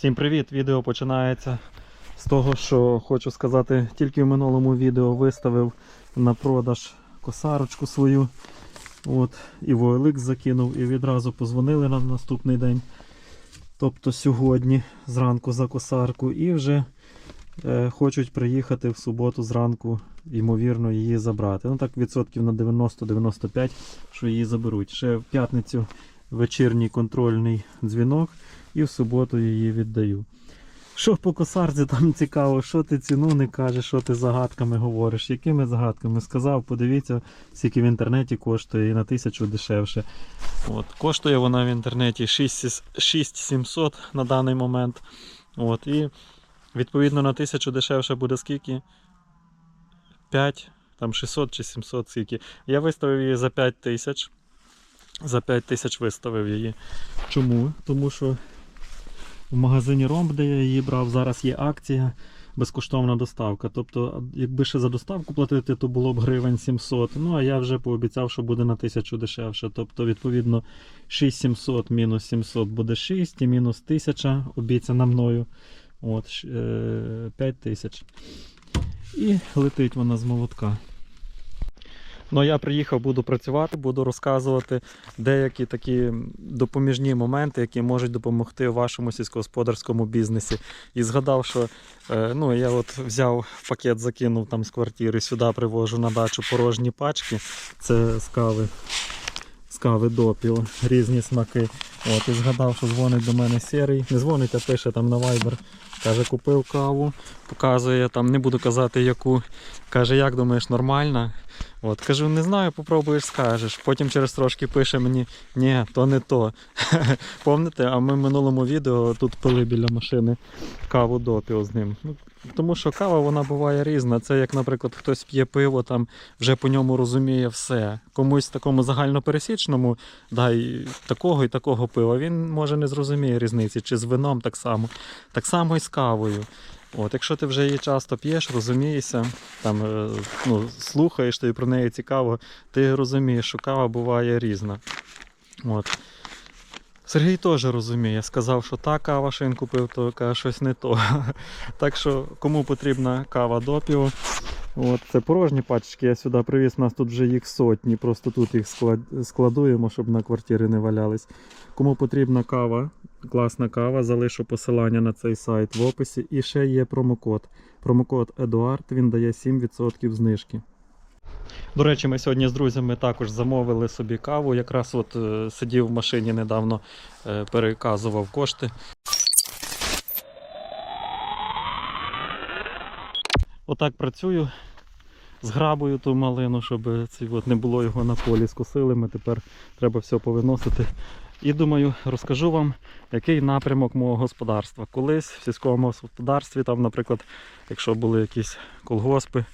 Всім привіт! Відео починається з того, що хочу сказати, тільки в минулому відео виставив на продаж косарочку свою. От, і в закинув, і відразу позвонили на наступний день. Тобто сьогодні зранку за косарку, і вже е, хочуть приїхати в суботу зранку, ймовірно, її забрати. Ну так, відсотків на 90-95, що її заберуть. Ще в п'ятницю вечірній контрольний дзвінок і в суботу її віддаю. Що по косарці там цікаво, що ти ціну не кажеш, що ти загадками говориш, якими загадками сказав, подивіться, скільки в інтернеті коштує і на тисячу дешевше. От, коштує вона в інтернеті 6700 на даний момент. От, і відповідно на тисячу дешевше буде скільки? 5, там 600 чи 700 скільки. Я виставив її за 5 тисяч. За 5 тисяч виставив її. Чому? Тому що в магазині Ромб, де я її брав, зараз є акція, безкоштовна доставка. Тобто, якби ще за доставку платити, то було б гривень 700. Ну а я вже пообіцяв, що буде на 1000 дешевше. Тобто, відповідно, 6700 мінус 700 буде 6 і мінус 1000 обіцяна мною. От, щ- е, 5000. І летить вона з молотка. Ну, я приїхав, буду працювати, буду розказувати деякі такі допоміжні моменти, які можуть допомогти вашому сільськогосподарському бізнесі. І згадав, що е, ну, я от взяв пакет, закинув там з квартири, сюди привожу на дачу порожні пачки. Це з кави, з кави допіл, різні смаки. От, і згадав, що дзвонить до мене серій. Не дзвонить, а пише там на Viber. Каже, купив каву, показує там, не буду казати яку. Каже, як думаєш, нормальна? От, кажу, не знаю, попробуєш, скажеш. Потім через трошки пише мені, ні, то не то. Помните, а ми в минулому відео тут пили біля машини каву допіо з ним. Ну, тому що кава вона буває різна. Це як, наприклад, хтось п'є пиво, там вже по ньому розуміє все. Комусь такому загальнопересічному дай такого і такого пива. Він може не зрозуміє різниці, чи з вином так само. Так само і з кавою. От, якщо ти вже її часто п'єш, розумієшся, там, е, ну, слухаєш, тобі про неї цікаво, ти розумієш, що кава буває різна. От. Сергій теж розуміє, сказав, що та кава, що він купив, то каже, щось не то. Так що, кому потрібна кава допіо, от, це порожні пачки, я сюди привіз, у нас тут вже їх сотні, просто тут їх складуємо, щоб на квартирі не валялись. Кому потрібна кава, класна кава, залишу посилання на цей сайт в описі. І ще є промокод. Промокод Едуард, він дає 7% знижки. До речі, ми сьогодні з друзями також замовили собі каву. Якраз от е, сидів в машині недавно, е, переказував кошти. Отак працюю з грабою ту малину, щоб от не було його на полі. Скосили ми тепер треба все повиносити. І думаю, розкажу вам, який напрямок мого господарства. Колись в сільському господарстві, там, наприклад, якщо були якісь колгоспи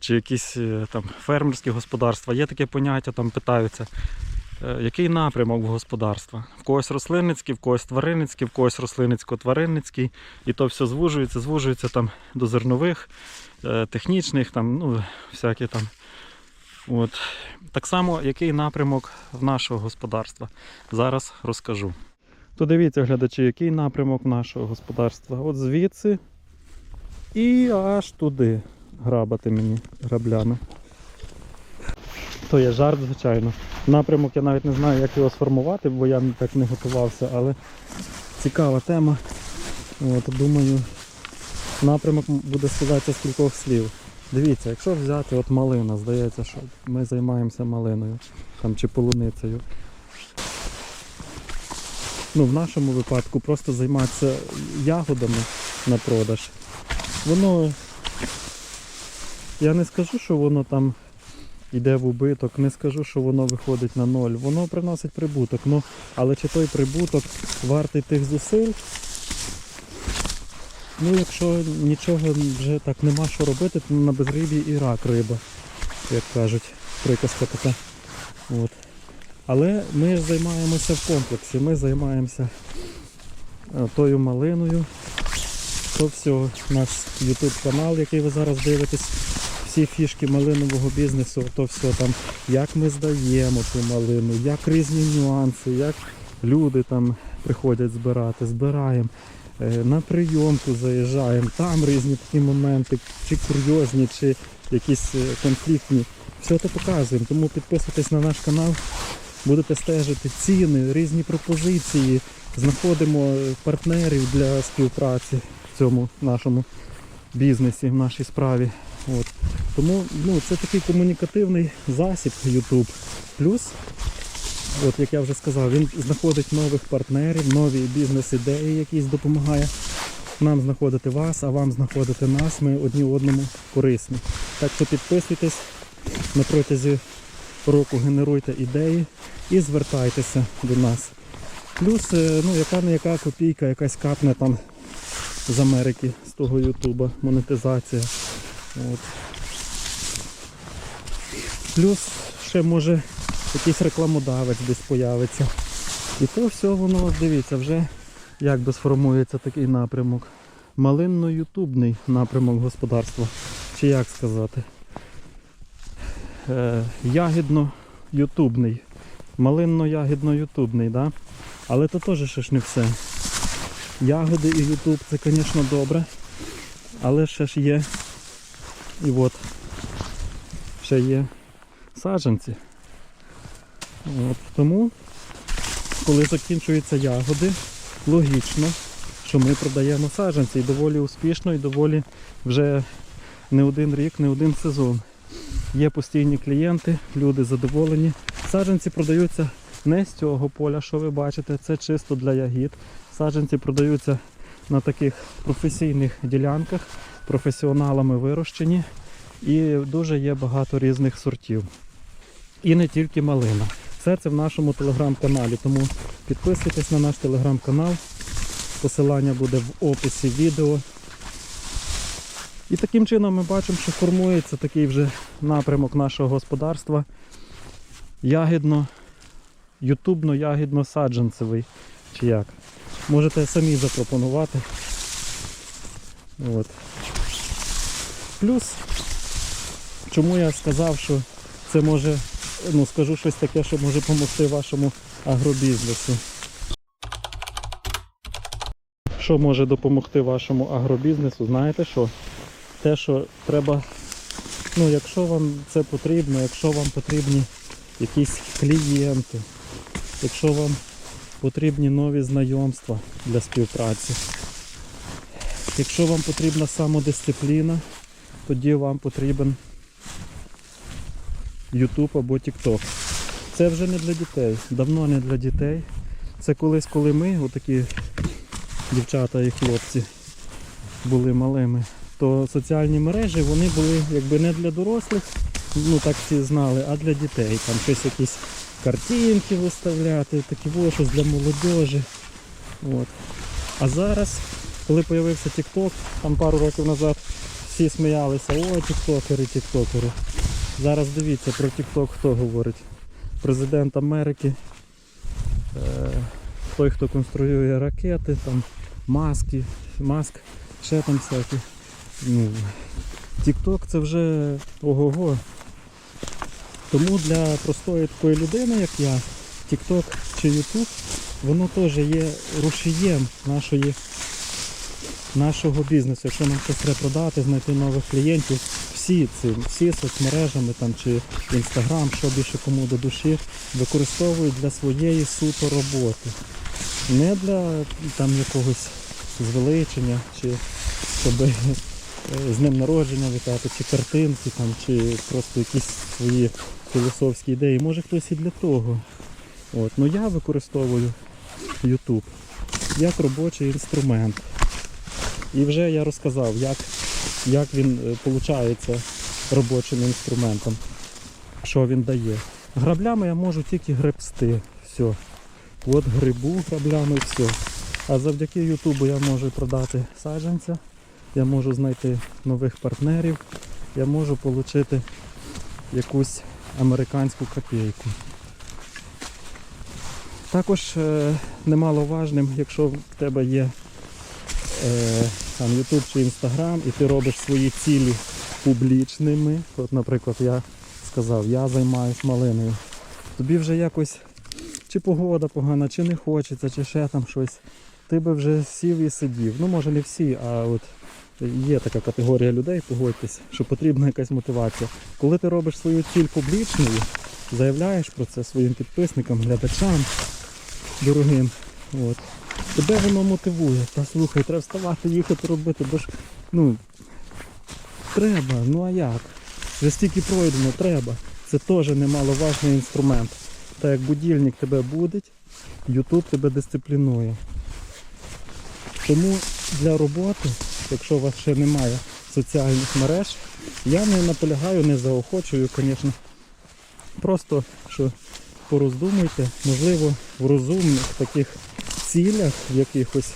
чи якісь е, там фермерські господарства, є таке поняття, там питаються, е, який напрямок в господарства. В когось рослинницький, в когось тваринницький, в когось рослинницько-тваринницький. І то все звужується, звужується там до зернових, е, технічних, там, ну, всякі там. От. Так само, який напрямок в нашого господарства. Зараз розкажу. То дивіться, глядачі, який напрямок нашого господарства. От звідси і аж туди грабати мені граблями. То є жарт, звичайно. Напрямок я навіть не знаю, як його сформувати, бо я так не готувався, але цікава тема. От, думаю, напрямок буде складатися з кількох слів. Дивіться, якщо взяти от малина, здається, що ми займаємося малиною там, чи полуницею. Ну, в нашому випадку просто займатися ягодами на продаж. Воно. Я не скажу, що воно там йде в убиток, не скажу, що воно виходить на ноль. Воно приносить прибуток. Ну, але чи той прибуток вартий тих зусиль? Ну, якщо нічого вже так нема що робити, то на безрибі і рак риба, як кажуть, приказка така. От. Але ми ж займаємося в комплексі, ми займаємося е, тою малиною. То все, наш YouTube канал, який ви зараз дивитесь, всі фішки малинового бізнесу, то все там, як ми здаємо ту малину, як різні нюанси, як люди там приходять збирати, збираємо. Е, на прийомку заїжджаємо, там різні такі моменти, чи курйозні, чи якісь е, конфліктні. Все це показуємо. Тому підписуйтесь на наш канал, будете стежити ціни, різні пропозиції. Знаходимо е, партнерів для співпраці в цьому нашому бізнесі, в нашій справі. От. Тому ну, це такий комунікативний засіб YouTube. Плюс, от як я вже сказав, він знаходить нових партнерів, нові бізнес-ідеї, якісь допомагає нам знаходити вас, а вам знаходити нас. Ми одні одному корисні. Так що підписуйтесь на протязі року, генеруйте ідеї і звертайтеся до нас. Плюс, е, ну, яка не яка копійка, якась капне там з Америки, з того Ютуба, монетизація. От. Плюс ще може якийсь рекламодавець десь появиться. І то все воно, дивіться, вже як би сформується такий напрямок. Малинно-ютубний напрямок господарства. Чи як сказати? Е, ягідно-ютубний. Малинно-ягідно-ютубний, да? Але то теж ще ж не все. Ягоди і ютуб це, звісно, добре. Але ще ж є. І от ще є саджанці. От, тому, коли закінчуються ягоди, логічно, що ми продаємо саджанці і доволі успішно, і доволі вже не один рік, не один сезон. Є постійні клієнти, люди задоволені. Саджанці продаються не з цього поля, що ви бачите, це чисто для ягід. Саджанці продаються на таких професійних ділянках, професіоналами вирощені. І дуже є багато різних сортів. І не тільки малина. Все це в нашому телеграм-каналі. Тому підписуйтесь на наш телеграм-канал. Посилання буде в описі відео. І таким чином ми бачимо, що формується такий вже напрямок нашого господарства. Ягідно, ютубно-ягідно-саджанцевий. Чи як? Можете самі запропонувати. От. Плюс, чому я сказав, що це може, ну скажу щось таке, що може допомогти вашому агробізнесу. Що може допомогти вашому агробізнесу? Знаєте що? Те, що треба, ну якщо вам це потрібно, якщо вам потрібні якісь клієнти, якщо вам потрібні нові знайомства для співпраці, якщо вам потрібна самодисципліна, тоді вам потрібен YouTube або TikTok. Це вже не для дітей, давно не для дітей. Це колись, коли ми, отакі дівчата і хлопці, були малими, то соціальні мережі вони були якби не для дорослих, ну так всі знали, а для дітей. Там щось якісь картинки виставляти, такі во, щось для молодежі. От. А зараз, коли з'явився TikTok, там пару років назад всі сміялися, о, тіктокери, тіктокери. Зараз дивіться про TikTok хто говорить. Президент Америки, е, той, хто конструює ракети, там, маски, маск, ще там всякі. Ну, TikTok це вже ого-го. Тому для простої такої людини, як я, TikTok чи YouTube, воно теж є рушієм нашої, нашого бізнесу. Якщо нам щось треба продати, знайти нових клієнтів, всі цим, всі соцмережами там, чи Інстаграм, що більше кому до душі, використовують для своєї суто роботи. Не для там якогось звеличення, чи щоб е, з ним народження вітати, чи картинки, там, чи просто якісь свої філософські ідеї. Може хтось і для того. От. Ну я використовую YouTube як робочий інструмент. І вже я розказав, як, як він виходить робочим інструментом, що він дає. Граблями я можу тільки гребсти. Все. От грибу граблями все. А завдяки Ютубу я можу продати саджанця, я можу знайти нових партнерів, я можу отримати якусь американську копійку. Також е, немаловажним, якщо в тебе є е, там YouTube чи Instagram і ти робиш свої цілі публічними, от, наприклад, я сказав, я займаюсь малиною, тобі вже якось чи погода погана, чи не хочеться, чи ще там щось. ти би вже сів і сидів. Ну, може не всі, а от є така категорія людей, погодьтесь, що потрібна якась мотивація. Коли ти робиш свою ціль публічною, заявляєш про це своїм підписникам, глядачам дорогим. От. Тебе воно мотивує. Та слухай, треба вставати, їхати робити, бо ж ну, треба, ну а як? Вже стільки пройдено, треба. Це теж немаловажний інструмент. Та як будильник тебе будить, YouTube тебе дисциплінує. Тому для роботи, якщо у вас ще немає соціальних мереж, я не наполягаю, не заохочую, звісно. Просто що пороздумуйте, можливо, в розумних таких цілях якихось,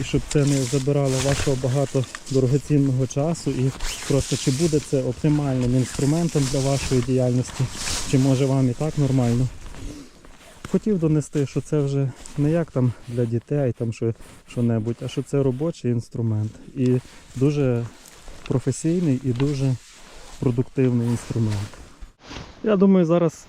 і щоб це не забирало вашого багато дорогоцінного часу, і просто чи буде це оптимальним інструментом для вашої діяльності, чи може вам і так нормально. Хотів донести, що це вже не як там для дітей, там що, що-небудь, а що це робочий інструмент. І дуже професійний і дуже продуктивний інструмент. Я думаю, зараз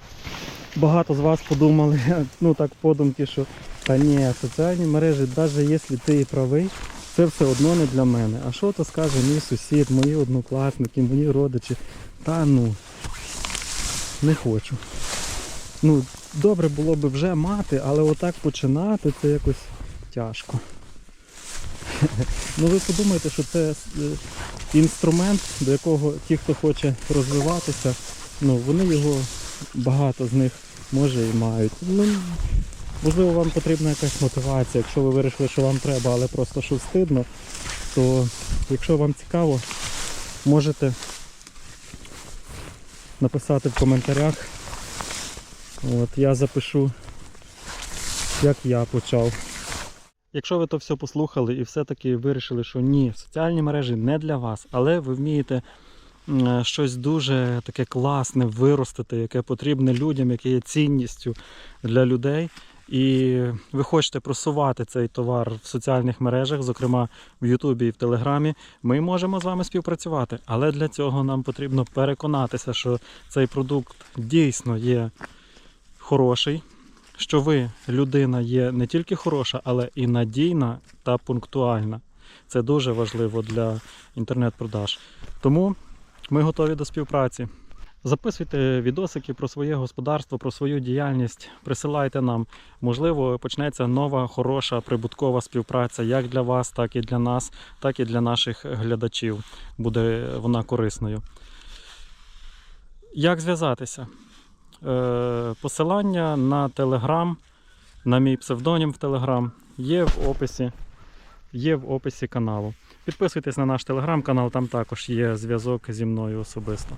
багато з вас подумали, ну так подумки, що та ні, соціальні мережі, навіть якщо ти і правий, це все одно не для мене. А що то скаже мій сусід, мої однокласники, мої родичі? Та ну, не хочу. Ну, добре було б вже мати, але отак починати це якось тяжко. Ну ви подумайте, що це е, інструмент, до якого ті, хто хоче розвиватися, ну вони його багато з них може і мають. Ну, можливо, вам потрібна якась мотивація, якщо ви вирішили, що вам треба, але просто що встидно, то якщо вам цікаво, можете написати в коментарях. От, я запишу, як я почав. Якщо ви то все послухали і все-таки вирішили, що ні, соціальні мережі не для вас, але ви вмієте е, щось дуже таке класне виростити, яке потрібне людям, яке є цінністю для людей. І ви хочете просувати цей товар в соціальних мережах, зокрема в Ютубі і в Телеграмі, ми можемо з вами співпрацювати. Але для цього нам потрібно переконатися, що цей продукт дійсно є хороший, що ви, людина, є не тільки хороша, але і надійна та пунктуальна. Це дуже важливо для інтернет-продаж. Тому ми готові до співпраці. Записуйте відосики про своє господарство, про свою діяльність, присилайте нам. Можливо, почнеться нова, хороша, прибуткова співпраця як для вас, так і для нас, так і для наших глядачів. Буде вона корисною. Як зв'язатися? Е, Посилання на Telegram, на мій псевдонім в Telegram є в описі, є в описі каналу. Підписуйтесь на наш телеграм-канал, там також є зв'язок зі мною особисто.